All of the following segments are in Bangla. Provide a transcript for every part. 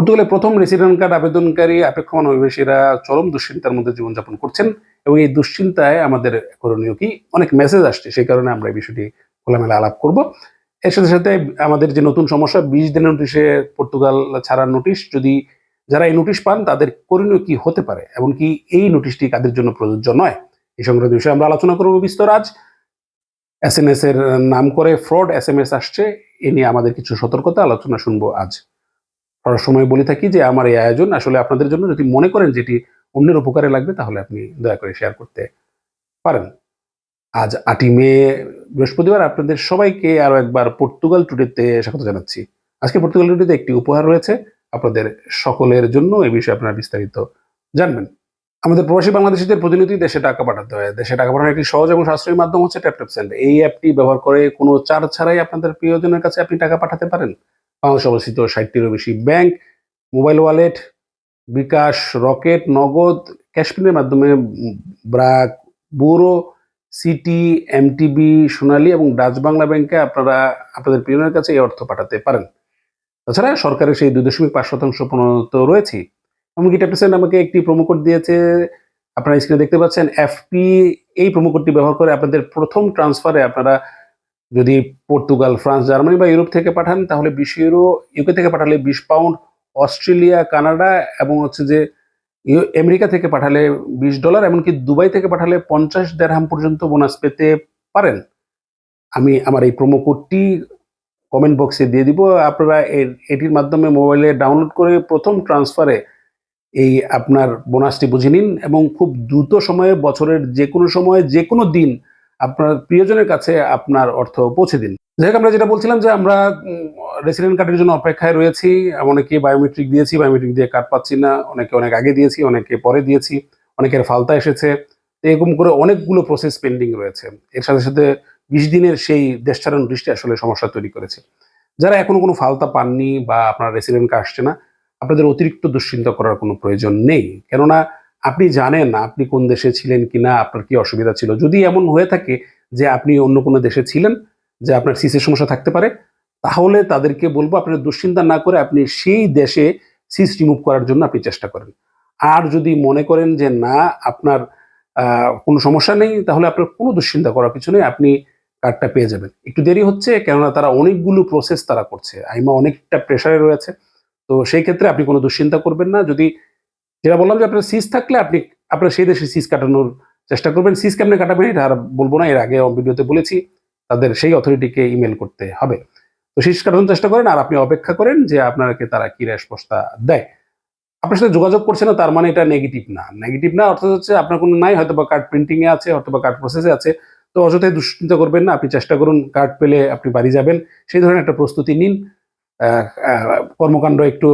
পর্তুগালের প্রথম রেসিডেন্ট কার্ড আবেদনকারী অপেক্ষমান অভিবাসীরা চরম দুশ্চিন্তার মধ্যে জীবনযাপন করছেন এবং এই দুশ্চিন্তায় আমাদের করণীয় কি? অনেক মেসেজ আসছে, সেই কারণে আমরা এই বিষয়টি খোলামেলা আলাপ করব। এর সাথে সাথে আমাদের যে নতুন সমস্যা, বিশ দিনের নোটিশে পর্তুগাল ছাড়ার নোটিশ যদি যারা এই নোটিশ পান, তাদের করণীয় কি হতে পারে? এমনকি এই নোটিশটি কাদের জন্য প্রযোজ্য নয়? এই সংক্রান্ত বিষয়ে আমরা আলোচনা করব বিস্তর আজ। এস এর নাম করে ফ্রড এস এম এস আসছে, এ নিয়ে আমাদের কিছু সতর্কতা, আলোচনা শুনব আজ। সব সময় বলে থাকি যে আমার এই আয়োজন আসলে আপনাদের জন্য যদি মনে করেন যেটি অন্যের উপকারে লাগবে, তাহলে আপনি দয়া করে শেয়ার করতে পারেন। আজ আটই মে, বৃহস্পতিবার আপনাদের সবাইকে আরও একবার পর্তুগাল টুডেতে স্বাগত জানাচ্ছি। আজকে পর্তুগাল টুডেতে একটি উপহার রয়েছে, আপনাদের সকলের জন্য এই বিষয়ে আপনারা বিস্তারিত জানবেন। আমাদের প্রবাসী বাংলাদেশিদের প্রতিনিধি দেশে টাকা পাঠাতে হয়। দেশে টাকা পাঠানোর একটি সহজ এবং সাশ্রয়ী মাধ্যম হচ্ছে ট্যাপ ট্যাপ সেন্ড এই অ্যাপটি ব্যবহার করে কোনো চার্জ ছাড়াই আপনাদের প্রিয়জনের কাছে আপনি টাকা পাঠাতে পারেন। বাংলাদেশ অবস্থিত ষাটটিরও বেশি bank, mobile wallet, bKash, Rocket, Nagad ক্যাশপিনের মাধ্যমে ব্রাক বুরো সিটি, এমটিবি, সোনালী এবং ডাচ বাংলা ব্যাংকে আপনারা আপনাদের প্রিয়জনের কাছে এই অর্থ পাঠাতে পারেন। তাছাড়া সরকারের সেই দুই দশমিক পাঁচ শতাংশ প্রণত রয়েছে। এমনকি ট্যাপটেসেন্ট আমাকে একটি প্রোমো কোড দিয়েছে। আপনারা স্ক্রিনে দেখতে পাচ্ছেন এফপি এই প্রোমো কোডটি ব্যবহার করে আপনাদের প্রথম ট্রান্সফারে আপনারা যদি পর্তুগাল, ফ্রান্স, জার্মানি বা ইউরোপ থেকে পাঠান, তাহলে বিশ ইউরো ইউকে থেকে পাঠালে বিশ পাউন্ড অস্ট্রেলিয়া, কানাডা এবং হচ্ছে যে আমেরিকা থেকে পাঠালে বিশ ডলার এমনকি দুবাই থেকে পাঠালে পঞ্চাশ দেড়হাম পর্যন্ত বোনাস পেতে পারেন। আমি আমার এই প্রোমো কোডটি কমেন্ট বক্সে দিয়ে দিব। আপনারা এটির মাধ্যমে মোবাইলে ডাউনলোড করে প্রথম ট্রান্সফারে এই আপনার বোনাসটি বুঝে নিন এবং খুব দ্রুত সময়ে, বছরের যে কোনো সময়ে যে কোনো দিন আপনার প্রিয়জনের কাছে আপনার অর্থ পৌঁছে দিন। যাই আমরা যেটা বলছিলাম যে আমরা রেসিডেন্ট কার্ডের জন্য অপেক্ষায় রয়েছি। অনেকে বায়োমেট্রিক দিয়েছি বায়োমেট্রিক দিয়ে কার্ড পাচ্ছি না। অনেকে অনেক আগে দিয়েছি, অনেকে পরে দিয়েছি। অনেকের ফালতা এসেছে। এরকম করে অনেকগুলো প্রসেস পেন্ডিং রয়েছে। এর সাথে সাথে বিশ দিনের সেই দেশ ছাড়া নোটিশটি আসলে সমস্যা তৈরি করেছে। যারা এখনও কোনো ফালতা পাননি বা আপনার রেসিডেন্ট আসছে না, আপনাদের অতিরিক্ত দুশ্চিন্তা করার কোনো প্রয়োজন নেই। কেননা আপনি জানেন আপনি কোন দেশে ছিলেন কি না আপনার কি অসুবিধা ছিল? যদি এমন হয়ে থাকে যে আপনি অন্য কোনো দেশে ছিলেন, যে আপনার সিসের সমস্যা থাকতে পারে, তাহলে তাদেরকে বলব আপনার দুশ্চিন্তা না করে আপনি সেই দেশে সিস রিমুভ করার জন্য আপনি চেষ্টা করেন। আর যদি মনে করেন যে না, আপনার কোনো সমস্যা নেই, তাহলে আপনার কোনো দুশ্চিন্তা করার কিছু নেই, আপনি কার্ডটা পেয়ে যাবেন। একটু দেরি হচ্ছে, কেননা তারা অনেকগুলো প্রসেস তারা করছে। আইমা অনেকটা প্রেশারে রয়েছে। তো সেই ক্ষেত্রে আপনি কোনো দুশ্চিন্তা করবেন না। যদি যেটা বললাম যে আপনার সিস থাকলে আপনি, আপনার সেই দেশে সিস কাটানোর চেষ্টা করবেন। সিস কেমনে কাটাবেন এটা আর বলব না, এর আগে ভিডিওতে বলেছি, তাদের সেই অথরিটিকে ইমেল করতে হবে। তো সিস কাটানোর চেষ্টা করেন আর আপনি অপেক্ষা করেন যে আপনাকে তারা কি রেসপন্সটা দেয়। আপনার সাথে যোগাযোগ করছে না, তার মানে এটা নেগেটিভ না। নেগেটিভ না অর্থাৎ হচ্ছে আপনার কোনো নাই, হয়তো বা কার্ড প্রিন্টিংয়ে আছে, হয়তো বা কার্ড প্রসেসে আছে। তো অযথাই দুশ্চিন্তা করবেন না, আপনি চেষ্টা করুন কার্ড পেলে আপনি বাড়ি যাবেন। সেই ধরনের একটা প্রস্তুতি নিন। কর্মকাণ্ড একটু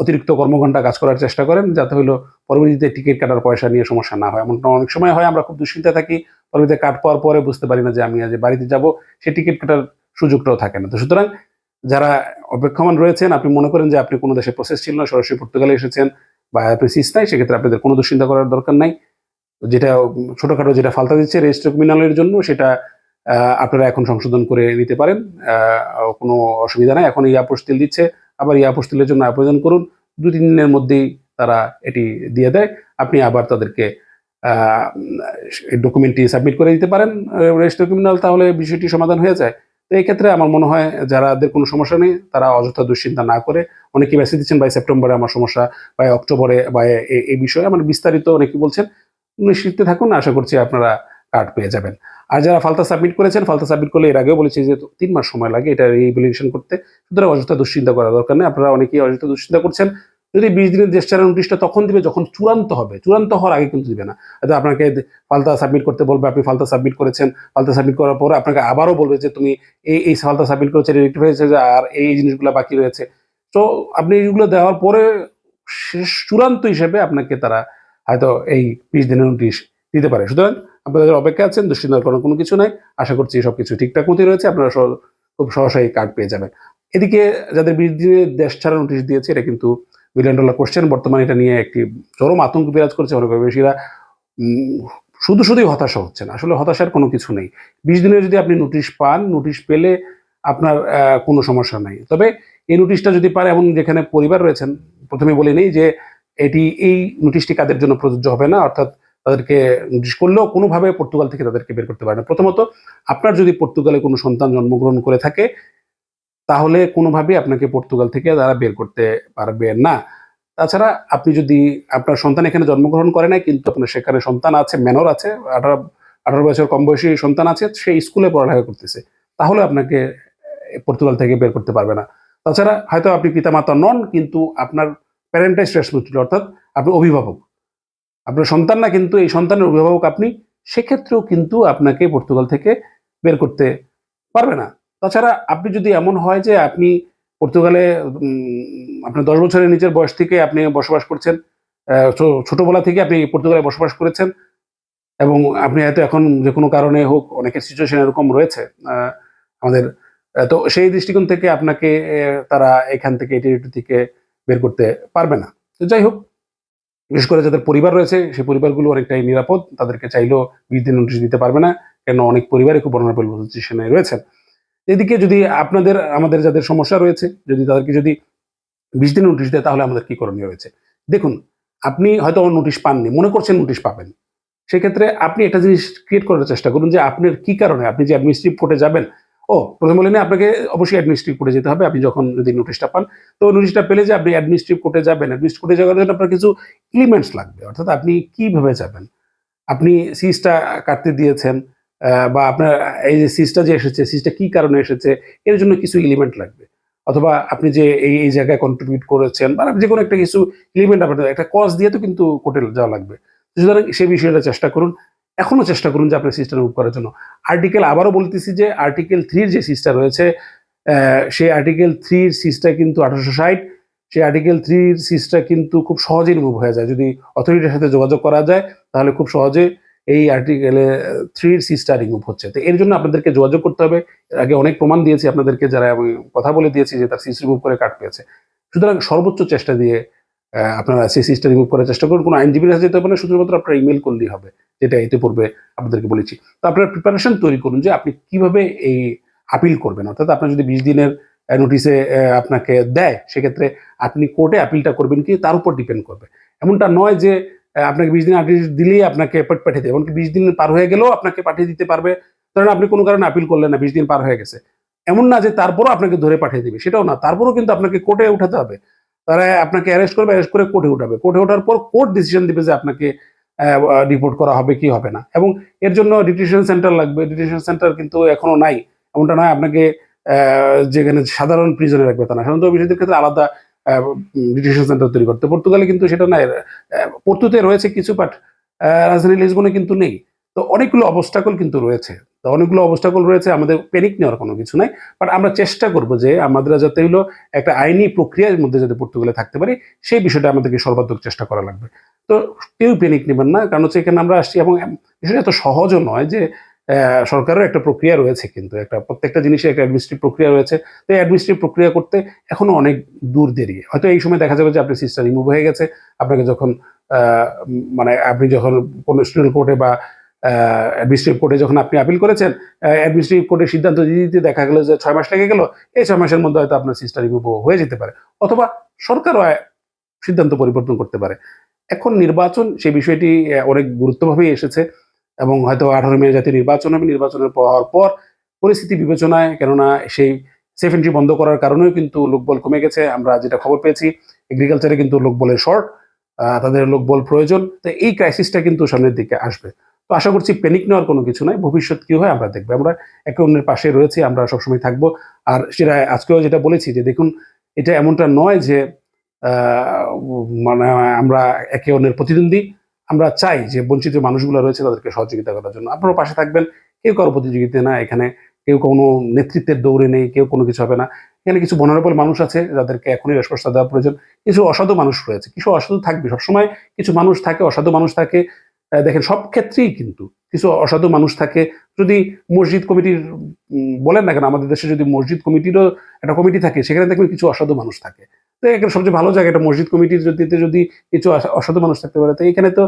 অতিরিক্ত কর্মঘণ্টা কাজ করার চেষ্টা করেন, যাতে হলো পরবর্তীতে টিকিট কাটার পয়সা নিয়ে সমস্যা না হয়। এমনটা অনেক সময় হয়, আমরা খুব দুশ্চিন্তা থাকি, পরবর্তীতে কাট পাওয়ার পরে বুঝতে পারি না যে আমি আজ বাড়িতে যাব, সে টিকিট কাটার সুযোগটাও থাকে না। তো সুতরাং যারা অপেক্ষমান রয়েছেন, আপনি মনে করেন যে আপনি কোনো দেশে প্রসেস ছিল না, সরাসরি পর্তুগালে এসেছেন বা আপনি সিস নাই, সেক্ষেত্রে আপনাদের কোনো দুশ্চিন্তা করার দরকার নাই। যেটা ছোটোখাটো যেটা ফালতা দিচ্ছে রেজিস্টার ক্রিমিনালের জন্য, সেটা আপনারা এখন সংশোধন করে নিতে পারেন। কোনো অসুবিধা নাই। এখন এই আপোস্তিল দিচ্ছে। আবার ইয়া আপোস্তিলের জন্য আবেদন করুন। দু, তিন দিনের মধ্যেই তারা এটি দিয়ে দেয়। আপনি আবার তাদেরকে ডকুমেন্টটি সাবমিট করে দিতে পারেন রেজিস্টার ক্রিমিনাল তাহলে বিষয়টি সমাধান হয়ে যায়। তো এই ক্ষেত্রে আমার মনে হয় যারাদের কোনো সমস্যা নেই, তারা অযথা দুশ্চিন্তা না করে অনেকে মেসেজ দিচ্ছেন বাই সেপ্টেম্বরে আমার সমস্যা বা অক্টোবরে বা এই বিষয়ে। আমার বিস্তারিত অনেকে বলছেন নিশ্চিত থাকুন। আশা করছি আপনারা কার্ড পেয়ে যাবেন। আর যারা ফালতা সাবমিট করেছেন, ফালতা সাবমিট করলে এর আগেও বলেছি যে তিন মাস সময় লাগে এটা রিভ্যালুয়েশন করতে। সুতরাং অযথা দুশ্চিন্তা করার দরকার নেই। আপনারা অনেকেই অযথা দুশ্চিন্তা করছেন। যদি বিশ দিনের দেশ ছাড়া নোটিশটা তখন দিবে, যখন চূড়ান্ত হবে। চূড়ান্ত হওয়ার আগে কিন্তু দিবে না। হয়তো আপনাকে ফালতা সাবমিট করতে বলবে, আপনি ফালতা সাবমিট করেছেন। ফালতা সাবমিট করার পরে আপনাকে আবারও বলবে যে তুমি এই এই ফালতা সাবমিট করেছে রেক্টিফাই হয়েছে যে আর এই জিনিসগুলো বাকি রয়েছে। তো আপনি এইগুলো দেওয়ার পরে শেষ চূড়ান্ত হিসেবে আপনাকে তারা হয়তো এই বিশ দিনের নোটিশ দিতে পারে। সুতরাং আপনাদের অপেক্ষা আছেন দুশ্চিন্তার কোনো কোনো কিছু নাই। আশা করছি সব কিছু ঠিকঠাক মতোই রয়েছে। আপনারা খুব সহসাই কার্ড পেয়ে যাবেন। এদিকে যাদের দিনের দেশ ছাড়া নোটিশ দিয়েছে এটা কিন্তু বিলিয়ন ডলার কোশ্চেন বর্তমানে এটা নিয়ে একটি চরম আতঙ্ক বিরাজ করছে অনেক বেশিরা শুধু শুধুই হতাশা হচ্ছেন আসলে হতাশার কোনো কিছু নেই। বিশ দিনে যদি আপনি নোটিশ পান, নোটিশ পেলে আপনার কোনো সমস্যা নাই। তবে এই নোটিশটা যদি পারে এমন যেখানে পরিবার রয়েছেন, প্রথমে বলে নেই যে এটি এই নোটিশটি কাদের জন্য প্রযোজ্য হবে না? অর্থাৎ তাদেরকে করলেও কোনোভাবে পর্তুগাল থেকে তাদেরকে বের করতে পারে না। প্রথমত, আপনার যদি পর্তুগালে কোনো সন্তান জন্মগ্রহণ করে থাকে, তাহলে কোনোভাবেই আপনাকে পর্তুগাল থেকে তারা বের করতে পারবে না। তাছাড়া আপনি যদি আপনার সন্তান এখানে জন্মগ্রহণ করে নাই, কিন্তু আপনার সেখানে সন্তান আছে, মেনর আছে, আঠারো আঠারো বছর কম বয়সী সন্তান আছে সে স্কুলে পড়ালেখা করতেছে, তাহলে আপনাকে পর্তুগাল থেকে বের করতে পারবে না। তাছাড়া হয়তো আপনি পিতামাতা নন, কিন্তু আপনার প্যারেন্টাইজ রেসপন্সিবিলিটি অর্থাৎ আপনি অভিভাবক। আপনার সন্তান না কিন্তু, এই সন্তানের অভিভাবক আপনি, সেক্ষেত্রেও কিন্তু আপনাকে পর্তুগাল থেকে বের করতে পারবে না। তাছাড়া আপনি যদি এমন হয় যে আপনি পর্তুগালে আপনার দশ বছরের নিচের বয়স থেকে আপনি বসবাস করছেন ছোটবেলা থেকে আপনি পর্তুগালে বসবাস করেছেন এবং আপনি হয়তো এখন যে কোনো কারণে হোক, অনেকের সিচুয়েশন এরকম রয়েছে আমাদের তো সেই দৃষ্টিকোণ থেকে আপনাকে তারা এখান থেকে এটি থেকে বের করতে পারবে না। তো যাই হোক বিশেষ করে যাদের পরিবার রয়েছে, সেই পরিবারগুলো অনেকটাই নিরাপদ। তাদেরকে চাইলেও বিশ দিন নোটিশ দিতে পারবে না কেন অনেক পরিবারই খুব বর্ণাপল পজিশনে রয়েছেন এদিকে যদি আপনাদের, আমাদের যাদের সমস্যা রয়েছে, যদি তাদেরকে যদি বিশ দিন নোটিশ দেয়, তাহলে আমাদের কি করণীয় রয়েছে? দেখুন, আপনি হয়তো নোটিশ পাননি, মনে করছেন নোটিশ পাবেন। সেক্ষেত্রে আপনি একটা জিনিস ক্রিয়েট করার চেষ্টা করুন যে আপনার কি কারণে, আপনি যে অ্যাডমিনিস্ট্রেটিভ কোর্টে যাবেন ও, প্রথম বলেন আপনাকে অবশ্যই অ্যাডমিনিস্ট্রেটিভ কোর্টে যেতে হবে, আপনি যখন যদি নোটিশটা পান। তো নোটিশটা পেলে যে আপনি অ্যাডমিনিস্ট্রেটিভ কোর্টে যাবেন। অ্যাডমিনিস্ট্রেটিভ কোর্টে যাওয়ার জন্য আপনার কিছু এলিমেন্টস লাগবে। অর্থাৎ আপনি কীভাবে যাবেন? আপনি সিজটা কাটতে দিয়েছেন বা আপনার এই যে সিজটা যে এসেছে সিজটা কি কারণে এসেছে, এর জন্য কিছু এলিমেন্ট লাগবে। অথবা আপনি যে এই এই জায়গায় কন্ট্রিবিউট করেছেন, বা যে কোনো একটা কিছু এলিমেন্ট আপনার, একটা কজ দিয়ে তো কিন্তু কোর্টে যাওয়া লাগবে। সুতরাং সেই বিষয়টা চেষ্টা করুন। এখনও চেষ্টা করুন যে আপনার সিস্টেম মুভ করার জন্য। আর্টিকেল আবারও বলতেছি যে আর্টিকেল থ্রির যে সিস্টা রয়েছে সেই আর্টিকেল থ্রির সিস্টা কিন্তু আঠারোশো ষাট, সেই আর্টিকেল থ্রির সিস্টা কিন্তু খুব সহজেই রিমুভ হয়ে যায়। যদি অথরিটির সাথে যোগাযোগ করা যায়, তাহলে খুব সহজে এই আর্টিকেলে থ্রির সিস্টা রিমুভ হচ্ছে। তো এর জন্য আপনাদেরকে যোগাযোগ করতে হবে। আগে অনেক প্রমাণ দিয়েছি আপনাদেরকে, যারা আমি কথা বলে দিয়েছি যে তার সিস রিমুভ করে কাট পেয়েছে। সুতরাং সর্বোচ্চ চেষ্টা দিয়ে আপনারা সেই সিস্টা রিমুভ করার চেষ্টা করুন। কোনো আইনজীবীর কাছে যেতে হবে না, শুধুমাত্র আপনারা ইমেল করলেই হবে, যেটা ইতিপূর্বে আপনাদেরকে বলেছি। তো আপনারা প্রিপারেশন তৈরি করুন যে আপনি কীভাবে এই আপিল করবেন। অর্থাৎ আপনার যদি বিশ দিনের নোটিসে আপনাকে দেয়, সেক্ষেত্রে আপনি কোর্টে আপিলটা করবেন কি, তার উপর ডিপেন্ড করবে। এমনটা নয় যে আপনাকে বিশ দিন আপিল দিলেই আপনাকে পাঠিয়ে দেবে এমনকি বিশ দিন পার হয়ে গেলেও আপনাকে পাঠিয়ে দিতে পারবে। ধরেন আপনি কোনো কারণে আপিল করলেন না, বিশ দিন পার হয়ে গেছে। এমন না যে তারপরও আপনাকে ধরে পাঠিয়ে দেবে। সেটাও না। তারপরও কিন্তু আপনাকে কোর্টে উঠাতে হবে। তারা আপনাকে অ্যারেস্ট করবে অ্যারেস্ট করে কোর্টে উঠাবে। কোর্টে ওঠার পর কোর্ট ডিসিশন দিবে যে আপনাকে রিপোর্ট করা হবে কি হবে না। এবং এর জন্য ডিটেনশন সেন্টার লাগবে। ডিটেনশন সেন্টার কিন্তু এখনও নাই, এমনটা নয় আপনাকে যেখানে সাধারণ প্রিজনে রাখবে তা না সাধারণত বিষয়দের ক্ষেত্রে আলাদা ডিটেনশন সেন্টার তৈরি করতে পর্তুগালে কিন্তু সেটা নাই। পর্তুতে রয়েছে কিছু বাট রাজধানী লিসবনে কিন্তু নেই। তো অনেকগুলো অবস্টাকল কিন্তু রয়েছে। তো অনেকগুলো অবস্টাকল রয়েছে, আমাদের প্যানিক নেওয়ার কোনো কিছু নাই। বাট আমরা চেষ্টা করব যে আমাদের যাতে হলো একটা আইনি প্রক্রিয়ার মধ্যে যাতে পর্তুগালে থাকতে পারি, সেই বিষয়টা আমাদেরকে সর্বাত্মক চেষ্টা করা লাগবে। তো কেউ প্যানিক নেবেন না, কারণ হচ্ছে এখানে আমরা আসছি এবং বিষয়টা এত সহজও নয় যে সরকারের একটা প্রক্রিয়া রয়েছে কিন্তু, একটা প্রত্যেকটা জিনিসের একটা অ্যাডমিনিস্ট্রেটিভ প্রক্রিয়া রয়েছে। তো এই অ্যাডমিনিস্ট্রেটিভ প্রক্রিয়া করতে এখনও অনেক দূর দেরি। হয়তো এই সময় দেখা যাবে যে আপনার সিস্টার রিমুভ হয়ে গেছে। আপনাকে যখন মানে আপনি যখন কোনো স্টুডেন্ট কোর্টে বা অ্যাডমিনিস্ট্রেটিভ কোর্টে যখন আপনি আপিল করেছেন অ্যাডমিনিস্ট্রেটিভ কোর্টের সিদ্ধান্ত দিতে দেখা গেলো যে ছয় মাস লেগে গেল, এই ছয় মাসের মধ্যে হয়তো আপনার সিস্টার রিমুভ হয়ে যেতে পারে। অথবা সরকারও সিদ্ধান্ত পরিবর্তন করতে পারে। এখন নির্বাচন, সেই বিষয়টি অনেক গুরুত্বভাবেই এসেছে এবং হয়তো আঠারো মে জাতীয় নির্বাচন হবে। নির্বাচনের হওয়ার পর পরিস্থিতি বিবেচনায়, কেননা সেই সেফ এন্ট্রি বন্ধ করার কারণেও কিন্তু লোকবল কমে গেছে। আমরা যেটা খবর পেয়েছি এগ্রিকালচারে কিন্তু লোকবলের শর্ট তাদের লোকবল প্রয়োজন। তো এই ক্রাইসিসটা কিন্তু সামনের দিকে আসবে। তো আশা করছি প্যানিক নেওয়ার কোনো কিছু নাই। ভবিষ্যৎ কি হয় আমরা দেখব। আমরা একে অন্যের পাশে রয়েছি, আমরা সবসময় থাকব। আর সেটা আজকেও যেটা বলেছি যে দেখুন, এটা এমনটা নয় যে মানে আমরা একে অন্যের প্রতিদ্বন্দ্বী। আমরা চাই যে বঞ্চিত মানুষগুলো রয়েছে তাদেরকে সহযোগিতা করার জন্য। আপনারা পাশে থাকবেন। কেউ কারও প্রতিযোগিতা না এখানে। কেউ কোনো নেতৃত্বের দৌড়ে নেই, কেউ কোনো কিছু হবে না। এখানে কিছু বনারেবল মানুষ আছে যাদেরকে এখনই রেসপন্সটা দেওয়া প্রয়োজন। কিছু অসাধু মানুষ রয়েছে। কিছু অসাধু থাকবে। সবসময় কিছু মানুষ থাকে, অসাধু মানুষ থাকে। দেখেন, সব ক্ষেত্রেই কিন্তু কিছু অসাধু মানুষ থাকে। যদি মসজিদ কমিটির বলেন না কেন, আমাদের দেশে যদি মসজিদ কমিটিরও একটা কমিটি থাকে, সেখানে দেখবেন কিছু অসাধু মানুষ থাকে। তো এখানে সবচেয়ে ভালো জায়গা একটা মসজিদ কমিটির যদি যদি কিছু অসাধু মানুষ থাকতে পারে, তো এখানে তো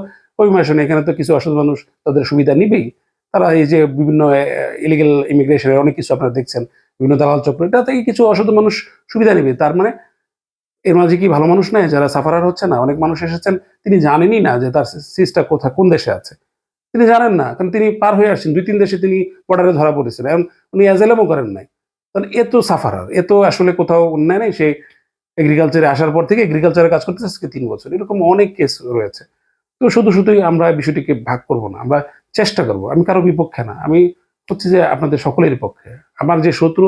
মাসে এখানে তো কিছু অসাধু মানুষ তাদের সুবিধা নিবেই। তারা এই যে বিভিন্ন ইলিগেল ইমিগ্রেশনের অনেক কিছু আপনারা দেখছেন, বিভিন্ন দালাল চক্র এটা থেকে কিছু অসাধু মানুষ সুবিধা নেবে। তার মানে এর মাঝে কি ভালো মানুষ নাই? যারা সাফারার হচ্ছে না, অনেক মানুষ এসেছেন, তিনি জানেনই না যে তার সিসটা কোথায় কোন দেশে আছে। তিনি জানেন না, কারণ তিনি পার হয়ে আসছেন। দুই, তিন দেশে তিনি বর্ডারে ধরা পড়েছেন। এখন উনি অ্যাজেলামও করেন নাই। তাহলে এ তো সাফারার, এ তো আসলে কোথাও অন্যায় নেই। সে এগ্রিকালচারে আসার পর থেকে এগ্রিকালচারে কাজ করতেছে আজকে তিন বছর। এরকম অনেক কেস রয়েছে। তো শুধু শুধুই আমরা বিষয়টিকে ভাগ করব না, আমরা চেষ্টা করব। আমি কারও বিপক্ষে না, আমি হচ্ছে যে আপনাদের সকলের পক্ষে। আমার যে শত্রু,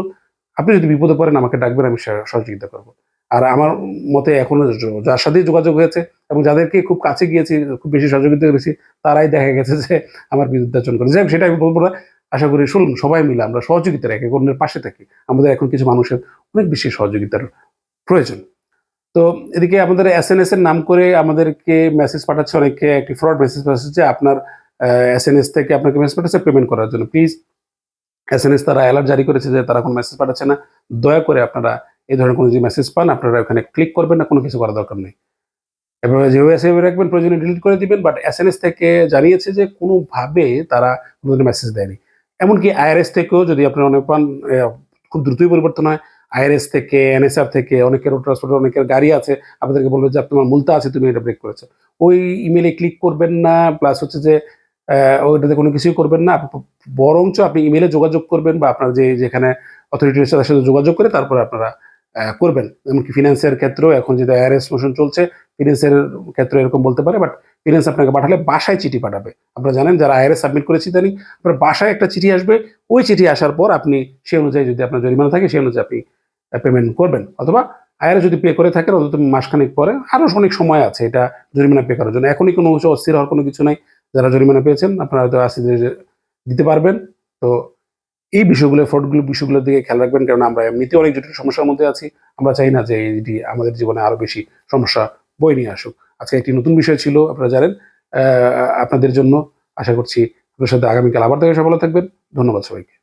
আপনি যদি বিপদে পড়েন, আমাকে ডাকবেন, আমি সহযোগিতা করব। আর আমার মতে এখনও যার সাথেই যোগাযোগ হয়েছে এবং যাদেরকে খুব কাছে গিয়েছি, খুব বেশি সহযোগিতা করেছি, তারাই দেখা গেছে যে আমার বিরুদ্ধাচরণ করে যাই সেটা আমি বলব না। আশা করি শুনুন, সবাই মিলে আমরা সহযোগিতা একে অন্যের পাশে থাকি। আমাদের এখন কিছু মানুষের অনেক বেশি সহযোগিতার প্রয়োজন। তো এদিকে আমাদের এস এন এস এর নাম করে আমাদেরকে মেসেজ পাঠাচ্ছে অনেকে, একটি ফ্রড মেসেজ পাঠাচ্ছে আপনার এস এন এস থেকে আপনাকে মেসেজ পাঠাচ্ছে পেমেন্ট করার জন্য। প্লিজ এস এন এস তারা অ্যালার্ট জারি করেছে যে তারা কোনো মেসেজ পাঠাচ্ছে না। দয়া করে আপনারা এই ধরনের কোনো যদি মেসেজ পান, আপনারা ওখানে ক্লিক করবেন না, কোনো কিছু করার দরকার নেই। এভাবে যেভাবে সেভাবে রাখবেন, প্রয়োজনে ডিলিট করে দিবেন বাট এস থেকে জানিয়েছে যে কোনোভাবে তারা কোনো ধরনের মেসেজ দেয়নি। এমনকি আইআরএস থেকেও যদি আপনারা অনেক পান খুব দ্রুতই পরিবর্তন হয়। আইআরএস থেকে এনএসআর থেকে অনেকের ট্রান্সপোর্ট অনেকের গাড়ি আছে, আপনাদেরকে বলবে যে তোমার মূলতা আছে, তুমি এটা ব্রেক করেছ। ওই ইমেলে ক্লিক করবেন না প্লাস হচ্ছে যে ওইটাতে কোনো কিছুই করবেন না। বরঞ্চ আপনি ইমেলে যোগাযোগ করবেন বা আপনার যে, যেখানে অথরিটি রয়েছে তার সাথে যোগাযোগ করে তারপরে আপনারা করবেন। এমনকি ফিনান্সের ক্ষেত্রেও এখন যেটা আইআরএস মোশন চলছে ফিনান্সের ক্ষেত্রে এরকম বলতে পারে বাট ফিনান্স আপনাকে পাঠালে বাসায় চিঠি পাঠাবে। আপনারা জানেন যারা আইআরএস সাবমিট করেছি জানি আপনার বাসায় একটা চিঠি আসবে, ওই চিঠি আসার পর আপনি সেই অনুযায়ী যদি আপনার জরিমানা থাকে, সেই অনুযায়ী আপনি পেমেন্ট করবেন। অথবা আয়ারে যদি পে করে থাকেন অন্তত মাসখানেক পরে আরও অনেক সময় আছে এটা জরিমানা পে করার জন্য। এখনই কোনো অস্থির হওয়ার কোনো কিছু নাই। যারা জরিমানা পেয়েছেন, আপনারা হয়তো আশি দিতে পারবেন। তো এই বিষয়গুলো ফ্রডগুলো বিষয়গুলোর দিকে খেয়াল রাখবেন কারণ আমরা এমনিতে অনেক জটিল সমস্যার মধ্যে আছি। আমরা চাই না যে এটি আমাদের জীবনে আরও বেশি সমস্যা বই নিয়ে আসুক। আজকে একটি নতুন বিষয় ছিল, আপনারা জানেন আপনাদের জন্য আশা করছি আপনার সাথে আগামীকাল আবার থেকে সফল থাকবেন। ধন্যবাদ সবাইকে।